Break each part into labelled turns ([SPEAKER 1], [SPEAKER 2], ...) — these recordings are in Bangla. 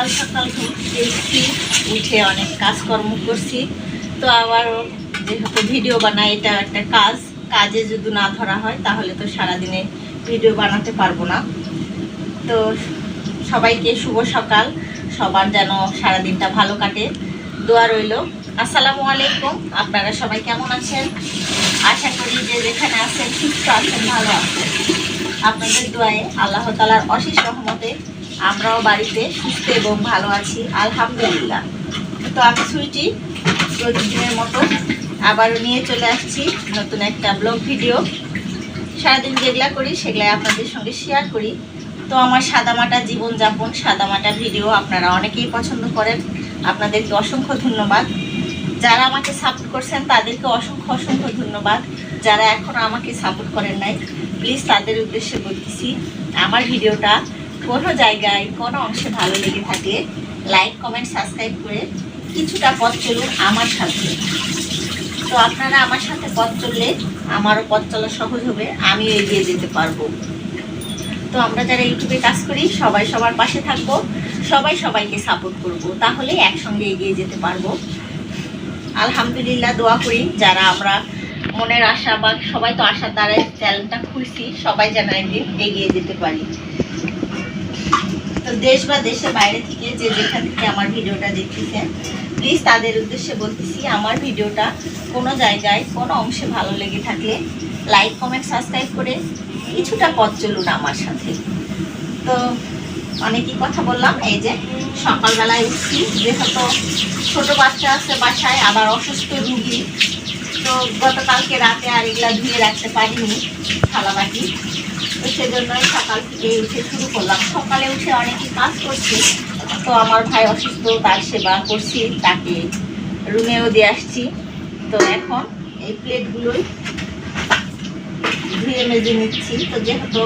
[SPEAKER 1] সকাল সকাল উঠেছি উঠে অনেক কাজকর্ম করছি। তো আবার যেহেতু ভিডিও বানাই, এটা একটা কাজ। কাজে যদি না ধরা হয়, তাহলে তো সারাদিনে ভিডিও বানাতে পারব না। তো সবাইকে শুভ সকাল। সবার যেন সারাদিনটা ভালো কাটে। দোয়া রইল। আসসালামু আলাইকুম। আপনারা সবাই কেমন আছেন? আশা করি যে যেখানে আছেন, সুস্থ আছেন, ভালো আছেন। আপনাদের দোয়ায় আল্লাহ তালার অশেষ রহমতে আমরাও বাড়িতে সুস্থ এবং ভালো আছি, আলহামদুলিল্লাহ। তো আমি সুইটি প্রতিদিনের মতো আবারও নিয়ে চলে আসছি নতুন একটা ব্লগ ভিডিও। সারাদিন যেগুলা করি সেগুলাই আপনাদের সঙ্গে শেয়ার করি। তো আমার সাদামাটা জীবনযাপন সাদামাটা ভিডিও আপনারা অনেকেই পছন্দ করেন। আপনাদেরকে অসংখ্য ধন্যবাদ। যারা আমাকে সাপোর্ট করছেন তাদেরকে অসংখ্য অসংখ্য ধন্যবাদ। যারা এখনও আমাকে সাপোর্ট করেন নাই প্লিজ তাদের উদ্দেশ্যে বলতেছি, আমার ভিডিওটা কোনো জায়গায় কোনো অংশে ভালো লেগে থাকলে লাইক কমেন্ট সাবস্ক্রাইব করে কিছুটা পথ চলুন আমার সাথে। তো আপনারা আমার সাথে পথ চললে আমারও পথ চলা সহজ হবে, আমিও এগিয়ে যেতে পারব। তো আমরা যারা ইউটিউবে কাজ করি, সবাই সবার পাশে থাকব, সবাই সবাইকে সাপোর্ট করব, তাহলে একসঙ্গে এগিয়ে যেতে পারব। আলহামদুলিল্লাহ, দোয়া করি যারা আমরা মনের আশা বা সবাই তো আশার দ্বারাই চ্যানেলটা খুলছি, সবাই যেন একদিন এগিয়ে যেতে পারি। তো দেশ বা দেশের বাইরে থেকে যে যেখান থেকে আমার ভিডিওটা দেখতেছেন প্লিজ তাদের উদ্দেশ্যে বলতেছি, আমার ভিডিওটা কোনো জায়গায়, কোনো অংশে ভালো লেগে থাকলে লাইক কমেন্ট সাবস্ক্রাইব করে কিছুটা পথ চলুন আমার সাথে। তো অনেকই কথা বললাম, এই যে সকালবেলায় উঠছি, যেহেতু ছোটো বাচ্চা আছে বাসায়, আবার অসুস্থ রুগী তো গতকালকে রাতে আর এগুলা ধুয়ে রাখতে পারিনি থালা থালাবাটি। তো সেজন্যই সকাল থেকে উঠে শুরু করলাম। সকালে উঠে অনেকই কাজ করছি। তো আমার ভাই অসুস্থ, তার সেবা করছি, তাকে রুমেও দিয়ে আসছি। তো এখন এই প্লেটগুলোই ধুয়ে মেজে নিচ্ছি। তো যেহেতু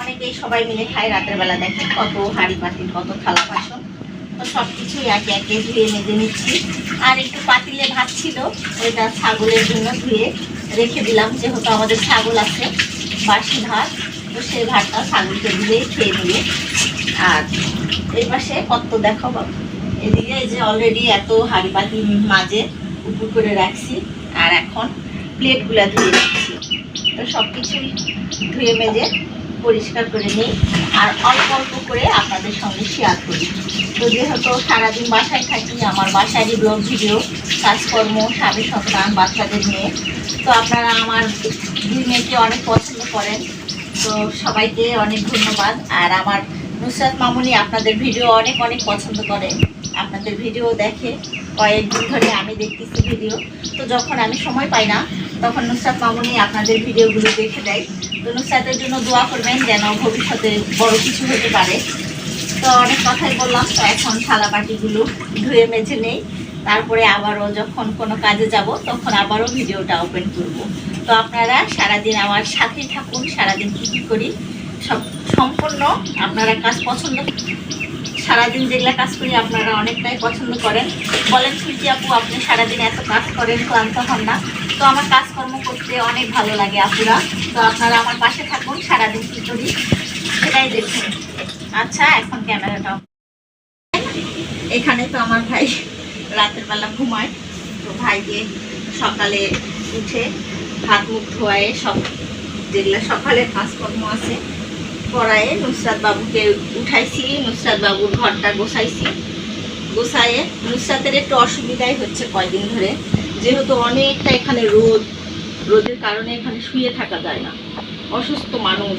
[SPEAKER 1] অনেকেই সবাই মিলে খায়, রাতের বেলা দেখেন কত হাঁড়ি পাতিল, কত থালা বাসন। তো সব কিছুই একে একে ধুয়ে মেজে নিচ্ছি। আর একটু পাতিলে ভাত ছিল, ওইটা ছাগলের জন্য ধুয়ে রেখে দিলাম। যেহেতু আমাদের ছাগল আছে, বাসি ভাত, তো সেই ভাতটা ছাগলকে দিয়ে খেয়ে নেবে আর এই পাশে কত দেখো এদিকে যে অলরেডি এত হাঁড়ি পাতি মাঝে উপর করে রাখছি, আর এখন প্লেটগুলা ধুয়ে রাখছি তো সব কিছুই ধুয়ে মেজে পরিষ্কার করে নিই। আর অল্প অল্প করে আপনাদের সঙ্গে শেয়ার করি। তো যেহেতু সারাদিন বাসায় থাকি, আমার বাসারই ব্লগ ভিডিও কাজকর্ম, স্বামী সন্তান, বাচ্চাদের নিয়ে। তো আপনারা আমার দুই মেয়েকে অনেক পছন্দ করেন। তো সবাইকে অনেক ধন্যবাদ। আর আমার নুসরাত মামুনি আপনাদের ভিডিও অনেক অনেক পছন্দ করে। আপনাদের ভিডিও দেখে কয়েকদিন ধরে আমি দেখতেছি ভিডিও তো যখন আমি সময় পাই না, তখন নুসরাত মামুনি আপনাদের ভিডিওগুলো দেখে দেয়। তো নুসরাতের জন্য দোয়া করবেন যেন ভবিষ্যতে বড় কিছু হতে পারে। তো অনেক কথাই বললাম, তো এখন থালা বাটিগুলো ধুয়ে মেঝে নেই। তারপরে আবারও যখন কোনো কাজে যাব, তখন আবারও ভিডিওটা ওপেন করব। তো আপনারা সারাদিন আমার সাথেই থাকুন, সারাদিন কী কী করি, সব সম্পূর্ণ আপনারা কাজ পছন্দ সারাদিন যেগুলা কাজ করি আপনারা অনেকটাই পছন্দ করেন। বলেন সুইটি আপু, আপনি সারাদিন এত কাজ করেন, ক্লান্ত হন না। তো আমার কাজকর্ম করতে অনেক ভালো লাগে আপুরা। তো আপনারা আমার পাশে থাকুন, সারাদিন কী করি সেটাই দেখুন। আচ্ছা এখন ক্যামেরাটা এখানে তো আমার ভাই রাতের বেলা ঘুমায়। তো ভাইকে সকালে উঠে হাত মুখ ধোয়ায়ে সব যেগুলো সকালে কাজকর্ম আছে, পড়ায়ে নুসরাত বাবুকে উঠাইছি, নুসরাত বাবুর ঘরটা গোছাইছি। গোছায়ে নুসরাতের একটু অসুবিধাই হচ্ছে কয়দিন ধরে। যেহেতু অনেকটা এখানে রোদ, রোদের কারণে এখানে শুয়ে থাকা যায় না। অসুস্থ মানুষ।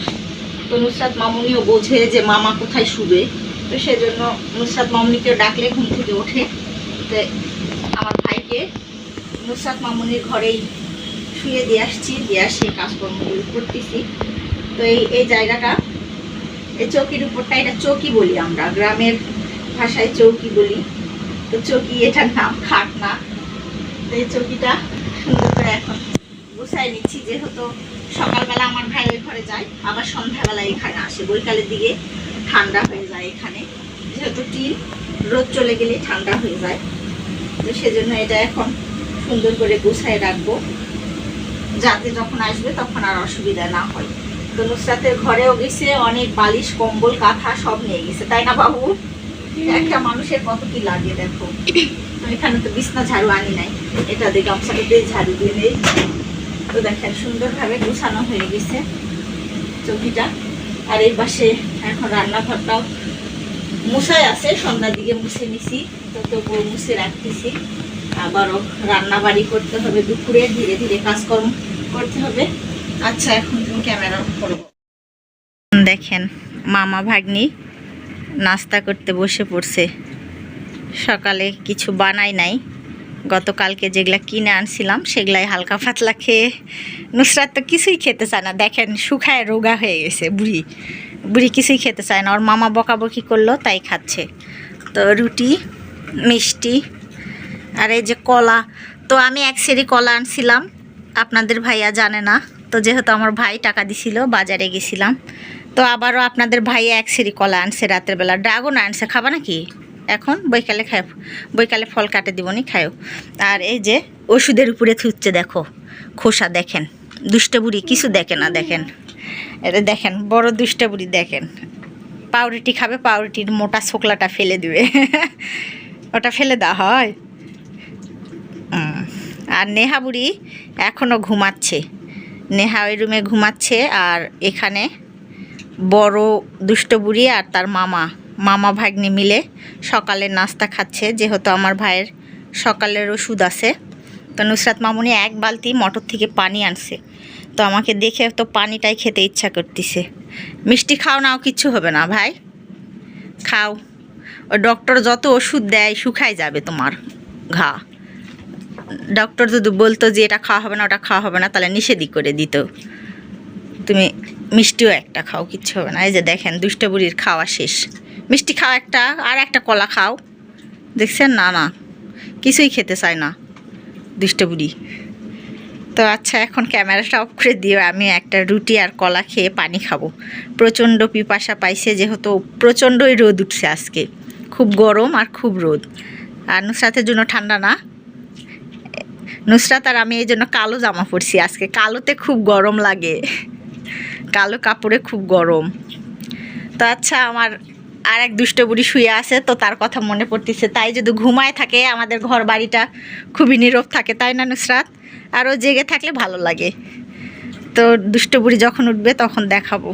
[SPEAKER 1] তো নুসরাত মামুনিও বোঝে যে মামা কোথায় শুবে। তো সেজন্য নুসরাত মামুনিকে ডাকলে ঘুম থেকে ওঠে। তো আমার ভাইকে নুসরাত মামুনির ঘরেই শুয়ে দিয়ে আসছি, দিয়ে আসি কাজকর্মগুলো করতেছি। তো এই এই জায়গাটা, এই চৌকির উপরটা, এটা চৌকি বলি আমরা। গ্রামের ভাষায় চৌকি বলি। তো চৌকি, এটার নাম খাট না তো এই চৌকিটা সুন্দর করে এখন গুছাই নিচ্ছি যেহেতু সকালবেলা আমার ভাইয়ের ঘরে যায় আবার সন্ধ্যাবেলা এখানে আসে। বৈকালের দিকে ঠান্ডা হয়ে যায় এখানে যেহেতু টিন রোদ চলে গেলে ঠান্ডা হয়ে যায়। তো সেজন্য এটা এখন সুন্দর করে গুছাই রাখব। যাতে যখন আসবে তখন আর অসুবিধা না হয়। তো নুসরাতের ঘরেও গেছে অনেক বালিশ কম্বল কাঁথা সব নিয়ে গেছে। তাই না বাবু? একটা মানুষের কত কি লাগে দেখো। এখানে তো বিছনা ঝাড়ু আনি নাই। এটা দিয়ে গামছাটা দিয়ে ঝাড়ু দিয়ে নেই তো দেখেন, সুন্দরভাবে গুছানো হয়ে গেছে চৌকিটা। আর এই পাশে এখন রান্নাঘরটাও মুছাই আছে, সন্ধ্যার দিকে মুছে নিছি। তো তবুও মুছে রাখতেছি। আবারও রান্না বাড়ি করতে হবে দুপুরে, ধীরে ধীরে কাজকর্ম করতে হবে। আচ্ছা এখন তুমি ক্যামেরা করব দেখেন, মামা ভাগ্নি নাস্তা করতে বসে পড়ছে। সকালে কিছু বানাই নাই। গতকালকে যেগুলা কিনে আনছিলাম, সেগুলাই হালকা পাতলা খেয়ে নুসরাত তো কিছুই খেতে চায় না। দেখেন, শুকায় রোগা হয়ে গেছে বুড়ি। বুড়ি কিছুই খেতে চায় না। ওর মামা বকাবকি করল, তাই খাচ্ছে। তো রুটি, মিষ্টি, আর এই যে কলা। তো আমি এক সেরি কলা আনছিলাম। আপনাদের ভাইয়া জানে না। তো যেহেতু আমার ভাই টাকা দিছিল, বাজারে গেছিলাম। তো আবারও আপনাদের ভাইয়া এক সেরি কলা আনছে রাতের বেলা ড্রাগন আনছে, খাবা নাকি? এখন বৈকালে খায় বৈকালে ফল কাটে দিবনি খায়ও আর এই যে ওষুধের উপরে থুচ্ছে দেখো, খোসা দেখেন। দুষ্ট বুড়ি কিছু দেখে না, দেখেন। এটা দেখেন, বড় দুষ্ট বুড়ি দেখেন। পাউরুটি খাবে, পাউরুটির মোটা ছোকলাটা ফেলে দিবে। ওটা ফেলে দেওয়া হয়। আর নেহা বুড়ি এখনও ঘুমাচ্ছে। নেহা ওই রুমে ঘুমাচ্ছে, আর এখানে বড় দুষ্ট বুড়ি আর তার মামা। মামা ভাগ্নি মিলে সকালের নাস্তা খাচ্ছে, যেহেতু আমার ভাইয়ের সকালের ওষুধ আছে। তো নুসরাত মামুনি এক বালতি মটর থেকে পানি আনছে। তো আমাকে দেখে তো পানিটাই খেতে ইচ্ছা করতেছে। মিষ্টি খাও নাও, কিচ্ছু হবে না ভাই। খাও। ও ডক্টর যত ওষুধ দেয়, শুকায় যাবে তোমার ঘা। ডক্টর যদি বলতো যে এটা খাওয়া হবে না, ওটা খাওয়া হবে না, তাহলে নিষেধই করে দিত। তুমি মিষ্টিও একটা খাও, কিচ্ছু হবে না। এই যে দেখেন, দুষ্ট বুড়ির খাওয়া শেষ। মিষ্টি খাও একটা, আর একটা কলা খাও। দেখছেন? না না। কিছুই খেতে চায় না। বুড়ি তো আচ্ছা এখন ক্যামেরাটা অফ করে দিও। আমি একটা রুটি আর কলা খেয়ে পানি খাব। প্রচণ্ড পিপাসা পাইছে যেহেতু প্রচণ্ডই রোদ উঠছে আজকে। খুব গরম আর খুব রোদ। আর নুসরাতের জন্য ঠান্ডা না। নুসরাত আর আমি এই জন্য কালো জামা পরছি আজকে। কালোতে খুব গরম লাগে। কালো কাপড়ে খুব গরম। তো আচ্ছা আমার আর এক দুষ্ট বুড়ি শুয়ে আছে, তো তার কথা মনে পড়তেছে। তাই যদি ঘুমায় থাকে, আমাদের ঘর বাড়িটা খুবই নীরব থাকে, তাই না নুসরাত? আর ও জেগে থাকলে ভালো লাগে। তো দুষ্ট বুড়ি যখন উঠবে, তখন দেখাবো।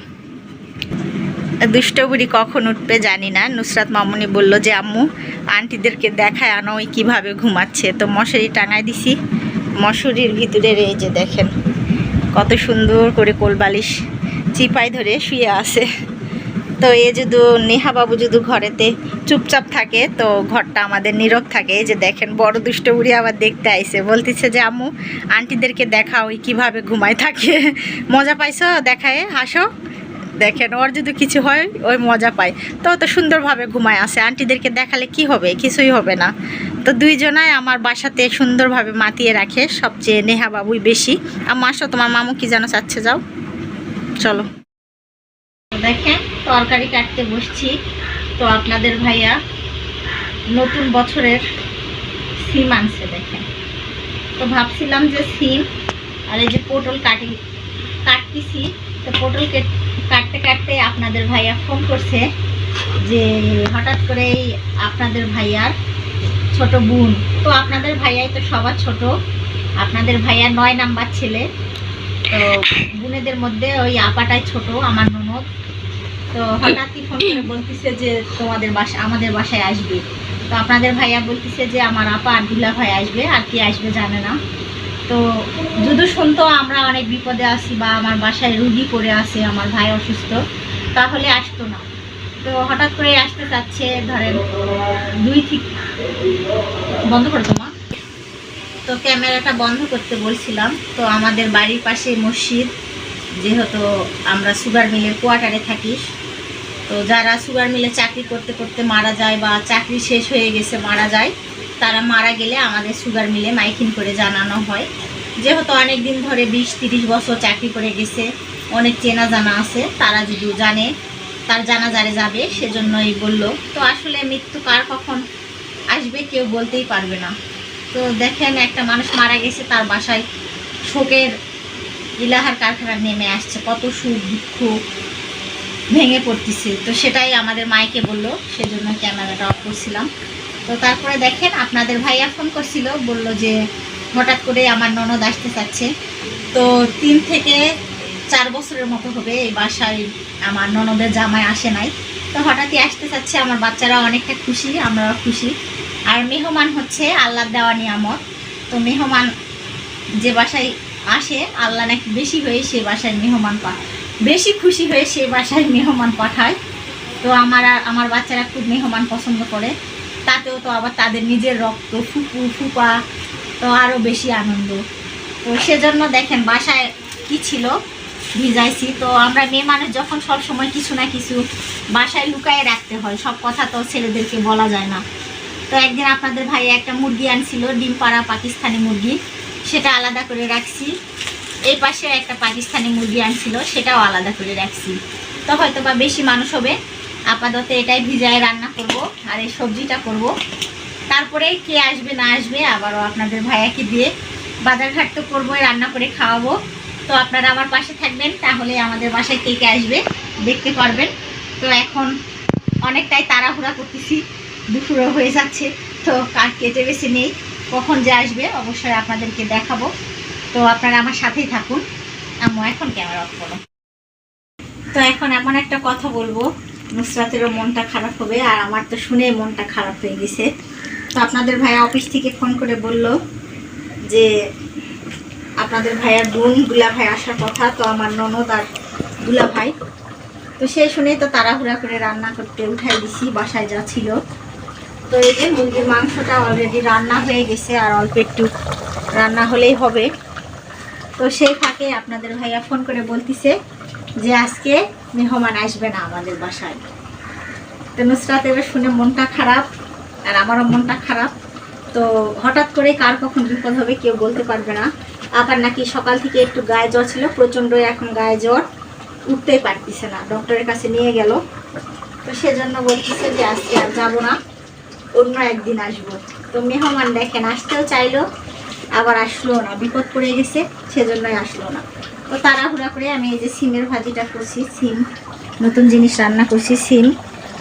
[SPEAKER 1] দুষ্ট বুড়ি কখন উঠবে জানি না। নুসরাত মামুনি বলল যে, আম্মু, আন্টিদেরকে দেখায় আনো ওই কীভাবে ঘুমাচ্ছে। তো মশারি টাঙায় দিছি। মশুরির ভিতরে এই যে দেখেন, কত সুন্দর করে কোলবালিশ চিপাই ধরে শুয়ে আছে। তো এ যদি নেহা বাবু যদি ঘরেতে চুপচাপ থাকে, তো ঘরটা আমাদের নীরব থাকে। এই যে দেখেন, বড় দুষ্ট বুড়ি আবার দেখতে আইছে। বলতেছে যে, আম্মু, আন্টিদেরকে দেখা ওই কীভাবে ঘুমায় থাকে। মজা পাইছো? দেখায় হাসো দেখেন, ওর যদি কিছু হয়, ওই মজা পায়। তো অত সুন্দরভাবে ঘুমায় আসে আন্টিদেরকে দেখালে কি হবে? কিছুই হবে না। তো দুইজনাই আমার বাসাতে সুন্দরভাবে মাতিয়ে রাখে। সবচেয়ে নেহা বাবুই বেশি। আসো, তোমার মামু কি যেন চাচ্ছে, যাও। চলো। দেখেন তরকারি কাটতে বসছি। তো আপনাদের ভাইয়া নতুন বছরের সিম আনছে দেখেন। তো ভাবছিলাম যে সিম আর এই যে পটল কাটি, কাটতেছি। তো পটল কেট- কাটতে কাটতে আপনাদের ভাইয়া ফোন করছে যে হঠাৎ করেই আপনাদের ভাইয়ার ছোট বোন। তো আপনাদের ভাইয়াই তো সবার ছোট। আপনাদের ভাইয়া নয় নাম্বার ছেলে। তো বোনেদের মধ্যে ওই আপাটাই ছোট, আমার ননদ। তো হঠাৎই ফোন করে বলতেছে যে তোমাদের বাসা, আমাদের বাসায় আসবে। তো আপনাদের ভাইয়া বলতেছে যে আমার আপা আর দুলা ভাই আসবে, আর কি আসবে জানে না। তো যদি শুনতো আমরা অনেক বিপদে আছি বা আমার বাসায় রুগী পড়ে আছে, আমার ভাই অসুস্থ, তাহলে আসতো না। তো হঠাৎ করে আসতে চাচ্ছে, ধরেন দুই ঠিক বন্ধ করে তোমা তো ক্যামেরাটা বন্ধ করতে বলছিলাম, তো আমাদের বাড়ির পাশে মসজিদ, যেহেতু আমরা সুগার মিলের কোয়ার্টারে থাকি। তো যারা সুগার মিলে চাকরি করতে করতে মারা যায় বা চাকরি শেষ হয়ে গেছে, মারা যায়, তারা মারা গেলে আমাদের সুগার মিলে মাইকিং করে জানানো হয়। যেহেতু অনেক দিন ধরে বিশ তিরিশ বছর চাকরি করে গেছে, অনেক চেনা জানা আছে, তারা যদি জানে, তার জানাজারে যাবে, সেজন্যই বলল। তো আসলে মৃত্যু কার কখন আসবে কেউ বলতেই পারবে না। তো দেখেন একটা মানুষ মারা গেছে, তার বাসায় শোকের ইলাহার কারখানা নেমে আসছে। কত সুখ, দুঃখ ভেঙে পড়তেছে। তো সেটাই আমাদের মাইকে বলল, সেজন্য ক্যামেরাটা অফ করছিলাম। তো তারপরে দেখেন, আপনাদের ভাইয়া ফোন করছিল, বলল যে হঠাৎ করে আমার ননদ আসতে চাচ্ছে। তো তিন থেকে চার বছরের মতো হবে, এই বাসায় আমার ননদের জামাই আসে নাই। তো হঠাৎই আসতে চাচ্ছে, আমার বাচ্চারা অনেকটা খুশি, আমরাও খুশি। আর মেহমান হচ্ছে আল্লাহ দেওয়া নিয়ামত। তো মেহমান যে বাসায় আসে, আল্লাহ নাকি বেশি হয়ে সে বাসায় মেহমান পা বেশি খুশি হয়ে সে বাসায় মেহমান পাঠায়। তো আমার আর- আমার বাচ্চারা খুব মেহমান পছন্দ করে। তাতেও তো আবার তাদের নিজের রক্ত, ফুপু, ফুপা, তো আরও বেশি আনন্দ। তো সেজন্য দেখেন বাসায় কি ছিল? ভিজাইছি। তো আমরা মেয়ে মানুষ যখন সব সময় কিছু না কিছু বাসায় লুকায়ে রাখতে হয়, সব কথা তো ছেলেদেরকে বলা যায় না। তো একদিন আপনাদের ভাই একটা মুরগি আনছিল, ডিম পাড়া পাকিস্তানি মুরগি। সেটা আলাদা করে রাখছি। এই পাশে একটা পাকিস্তানি মুরগি আনছিল, সেটাও আলাদা করে রাখছি। তো হয়তো বা বেশি মানুষ হবে। আপাতত এটাই ভিজায় রান্না করব আর এই সবজিটা করব। তারপরে কে আসবে না আসবে, আবারও আপনাদের ভাইয়াকে দিয়ে বাজারঘাট তো করবোই, রান্না করে খাওয়াবো। তো আপনারা আমার পাশে থাকবেন, তাহলে আমাদের বাসায় কে কে আসবে দেখতে পারবেন। তো এখন অনেকটাই তাড়াহুড়া করতেছি, দুপুরও হয়ে যাচ্ছে। তো কার কেটে বেছে নেই, কখন যে আসবে অবশ্যই আপনাদেরকে দেখাবো। তো আপনারা আমার সাথেই থাকুন। আম্মু, এখন ক্যামেরা অফ করো। তো এখন এমন একটা কথা বলব, নুসরাতেরও মনটা খারাপ হবে আর আমার তো শুনে মনটা খারাপ হয়ে গেছে। তো আপনাদের ভাইয়া অফিস থেকে ফোন করে বলল যে, আপনাদের ভাইয়ার বোন দুলা ভাই আসার কথা, তো আমার ননদ আর দুলা ভাই তো সে শুনেই তো তাড়াহুড়া করে রান্না করতে উঠাই দিছি, বাসায় যা ছিল। তো এই যে মুরগির মাংসটা অলরেডি রান্না হয়ে গেছে আর অল্প একটু রান্না হলেই হবে। তো সেই ফাঁকে আপনাদের ভাইয়া ফোন করে বলতিছে যে আজকে মেহমান আসবে না আমাদের বাসায়। তো নুসরাত এবার শুনে মনটা খারাপ আর আমারও মনটা খারাপ। তো হঠাৎ করে কার কখন বিপদ হবে কেউ বলতে পারবে না। আবার নাকি সকাল থেকে একটু গায়ে জ্বর ছিল প্রচণ্ড এখন গায়ে জ্বর। উঠতেই পারতিছে না, ডক্টরের কাছে নিয়ে গেল। তো সেজন্য বলতেছে যে আজকে আর যাব না, অন্য একদিন আসব। তো মেহমান দেখেন, আসতেও চাইলো আবার আসলো না, বিপদ পড়ে গেছে, সেজন্যই আসলো না। তো তাড়াহুড়া করে আমি এই যে সিমের ভাজিটা করছি, সিম, নতুন জিনিস রান্না করছি, সিম,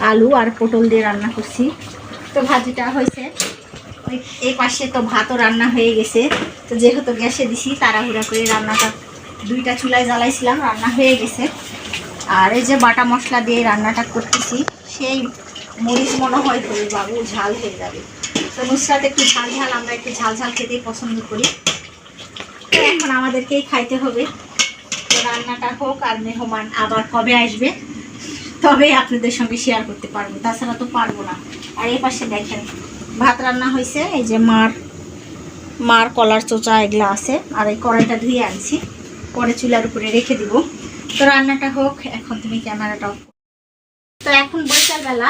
[SPEAKER 1] আলু আর পটল দিয়ে রান্না করছি। তো ভাজিটা হয়েছে। ওই, এই পাশে তো ভাতও রান্না হয়ে গেছে। তো যেহেতু গ্যাসে দিছি, তাড়াহুড়া করে রান্নাটা দুইটা চুলায় জ্বালাইছিলাম, রান্না হয়ে গেছে। আর এই যে বাটা মশলা দিয়ে রান্নাটা করতেছি, সেই মরিচ মনে হয় বাবু, ঝাল হয়ে যাবে। তো নুসরাত একটু ঝাল ঝাল, আমরা একটু ঝাল ঝাল খেতেই পছন্দ করি। তো এখন আমাদেরকেই খাইতে হবে। তো রান্নাটা হোক আর মেহমান আবার কবে আসবে, তবেই আপনাদের সঙ্গে শেয়ার করতে পারব। তাছাড়া তো পারব না। আর এই পাশে দেখেন, ভাত রান্না হয়েছে, এই যে মার মার কলার চোচা এগুলো আছে, আর এই কড়াইটা ধুয়ে আনছি। পরে চুলার উপরে রেখে দিব। তো রান্নাটা হোক, এখন তুমি ক্যামেরাটা তো এখন বৈকালবেলা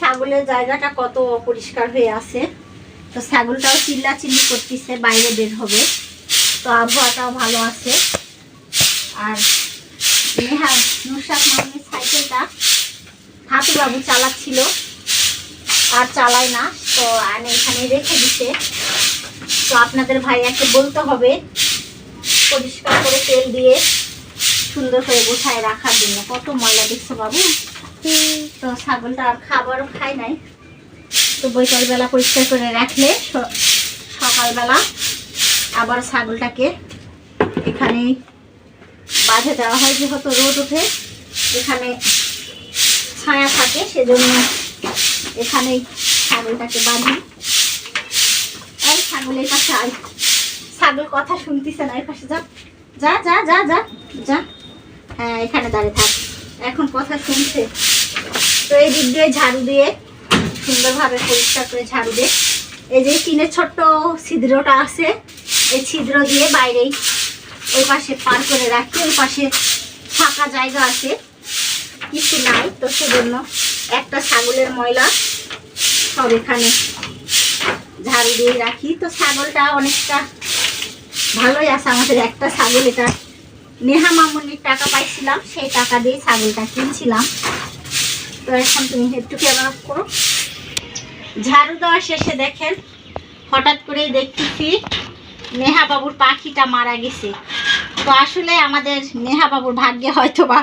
[SPEAKER 1] ছাগলের জায়গাটা কত অপরিষ্কার হয়ে আছে। তো ছাগলটাও চিল্লা চিল্লি করতেছে, বাইরে বের হবে। তো আবহাওয়াটাও ভালো আছে। আর নেহা নুসাদ মামনির সাইকেলটা হাতুবাবু চালাচ্ছিল। আর চালায় না, তো আমি এখানে রেখে দিছে। তো আপনাদের ভাইয়াকে বলতে হবে, পরিষ্কার করে তেল দিয়ে সুন্দর করে গোছায় রাখার জন্য। কত ময়লা দেখছ বাবু? তো ছাগলটা আর খাবারও খায় নাই। তো বৈকালবেলা পরিষ্কার করে রাখলে সকালবেলা আবার ছাগলটাকে এখানে বাঁধে দেওয়া হয়, যেহেতু রোদ ওঠে। এখানে ছায়া থাকে, সেজন্য এখানেই ছাগলটাকে বাঁধি। এই ছাগলের পাশে আয়। ছাগল কথা শুনতেছে না, এই পাশে যা। যা যা যা যা যা। হ্যাঁ এখানে দাঁড়িয়ে থাক। এখন কথা শুনছে। তো এই দিক দিয়ে ঝাড়ু দিয়ে, সুন্দরভাবে পরিষ্কার করে ঝাড়ু দিয়ে। এই যে টিনের ছোট্ট ছিদ্রটা আছে, এই ছিদ্র দিয়ে বাইরেই ওই পাশে পার করে রাখি, ওই পাশে ফাঁকা জায়গা আছে, কিছু নাই তো সেজন্য একটা ছাগলের ময়লা সব এখানে ঝাড়ু দিয়ে রাখি। তো ছাগলটা অনেকটা ভালোই আছে আমাদের একটা ছাগল, এটা নেহা মামুনির টাকা পাইছিলাম, সেই টাকা দিয়ে ছাগলটা কিনছিলাম। তো এখন তুমি একটু ক্যামেরা করো। ঝাড়ু দেওয়া শেষে দেখেন হঠাৎ করেই দেখতেছি নেহা বাবুর পাখিটা মারা গেছে। তো আসলে আমাদের নেহা বাবুর ভাগ্যে হয়তো বা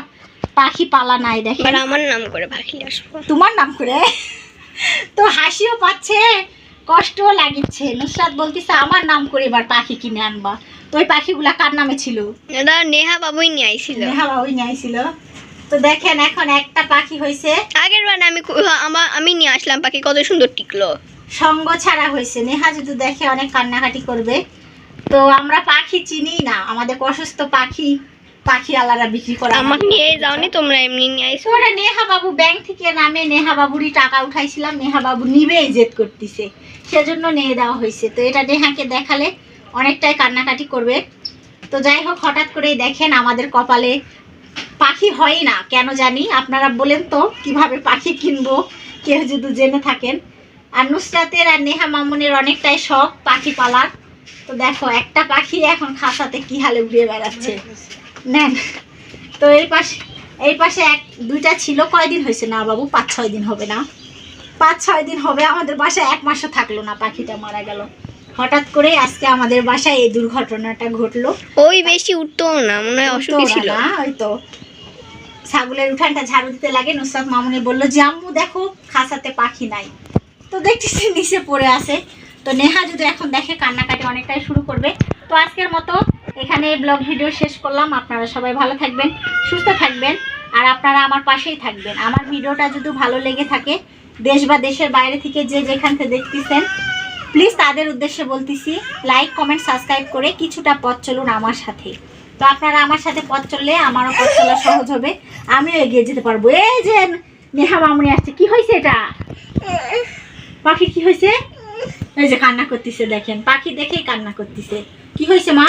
[SPEAKER 1] পাখি পালা নাই দেখেন।
[SPEAKER 2] আমার নাম করে পাখি আসব।
[SPEAKER 1] তোমার নাম করে? তো হাসিও পাচ্ছে কষ্টও লাগিচ্ছে। নুসরাত বলতেছে আমার নাম করে এবার পাখি কিনে আনবা। তো ওই পাখিগুলা কার নামে ছিল?
[SPEAKER 2] নেহা বাবুই নিয়ে আইছিল।
[SPEAKER 1] নেহা বাবুই নিয়ে আইছিল। তো দেখেন এখন একটা পাখি হয়েছে
[SPEAKER 2] আগের বার আমি আমার আমি নিয়ে আসলাম পাখি কত সুন্দর টিকলো।
[SPEAKER 1] সঙ্গ ছাড়া হয়েছে নেহা যদি দেখে অনেক কান্নাকাটি করবে। তো আমরা পাখি চিনি না আমাদের অসুস্থ পাখি পাখি আলাদা বিক্রি করা
[SPEAKER 2] আমাকে নিয়ে যাওনি তোমরা এমনি নিয়ে আইছো
[SPEAKER 1] ওরা নেহা বাবু ব্যাংক থেকে নামে নেহা বাবুরই টাকা উঠাইছিলাম নেহা বাবু নিবেই জেদ করতেছে। সেজন্য নিয়ে দেওয়া হয়েছে তো এটা নেহাকে দেখালে অনেকটাই কান্নাকাটি করবে। তো যাই হোক হঠাৎ করেই দেখেন আমাদের কপালে পাখি হয় না কেন জানি? আপনারা বলেন তো কীভাবে পাখি কিনবো? কেউ যদি জেনে থাকেন। আর নুসরাতের আর নেহা মামুনের অনেকটাই শখ পাখি পালার। তো দেখো একটা পাখি এখন খাসাতে কি হালে উড়ে বেড়াচ্ছে। নেন। তো এই পাশে এই পাশে এক দুইটা ছিল কয়দিন হয়েছে না বাবু? পাঁচ ছয় দিন হবে না। পাঁচ ছয় দিন হবে আমাদের বাসায় এক মাসও থাকল না পাখিটা মারা গেল। হঠাৎ করে আজকে আমাদের বাসায় এই দুর্ঘটনাটা ঘটলো।
[SPEAKER 2] ওই বেশি উঠতো না মনে হয় অসুখী ছিল।
[SPEAKER 1] না, ওই তো। ছাগলের উঠানটা ঝাড়ু দিতে লাগে, নুসরাত মামুনি বলল, যে আম্মু দেখো, খাসাতে পাখি নাই। তো দেখতেছি নিচে পড়ে আছে। তো নেহা যদি এখন দেখে কান্নাকাটি অনেকটাই শুরু করবে। তো আজকের মতো এখানে ব্লগ ভিডিও শেষ করলাম। আপনারা সবাই ভালো থাকবেন, সুস্থ থাকবেন, আর আপনারা আমার পাশেই থাকবেন। আমার ভিডিওটা যদি ভালো লেগে থাকে, দেশ বা দেশের বাইরে থেকে যে যেখান থেকে দেখতেছেন প্লিজ তাদের উদ্দেশ্যে বলতেছি লাইক কমেন্ট সাবস্ক্রাইব করে কিছুটা পথ চলুন আমার সাথে। তো আপনারা আমার সাথে পথ চললে আমারও পথ চলা সহজ হবে। আমিও এগিয়ে যেতে পারব। এই যে নেহা মামুনি আসছে, কি হয়েছে এটা? পাখি কি হয়েছে? এই যে কান্না করতেছে, দেখেন। পাখি দেখেই কান্না করতেছে। কি হয়েছে, মা?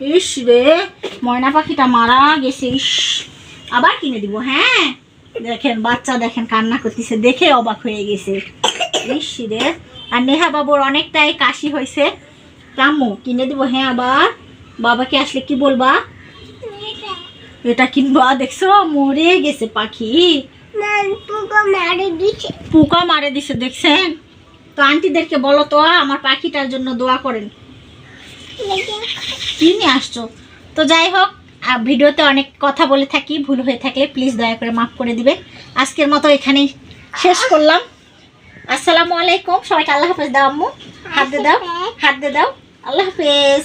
[SPEAKER 1] ইস রে, ময়না পাখিটা মারা গেছে, ইস। আবার কিনে দিব হ্যাঁ? দেখেন, বাচ্চা দেখেন, কান্না করতেছে, দেখে অবাক হয়ে গেছে। ইস রে। আর নেহা বাবুর অনেকটাই কাশি হয়েছে। কামু কিনে দিব হ্যাঁ আবার? বাবাকে আসলে কি বলবা? এটা কিনবা, দেখছ? মরে গেছে পাখি। পোকা মারে দিছে, দেখছেন? তো আন্টিদেরকে বলো তো, আমার পাখিটার জন্য দোয়া করেন। কি নিয়ে আসছো? তো যাই হোক ভিডিওতে অনেক কথা বলে থাকি, ভুল হয়ে থাকলে প্লিজ দয়া করে মাফ করে দিবে আজকের মতো এখানেই শেষ করলাম। আসসালামু আলাইকুম। সবাইকে আল্লাহ হাফেজ দাও আম্মু। হাত দিয়ে দাও, হাত দিয়ে দাও। আল্লাহ হাফেজ।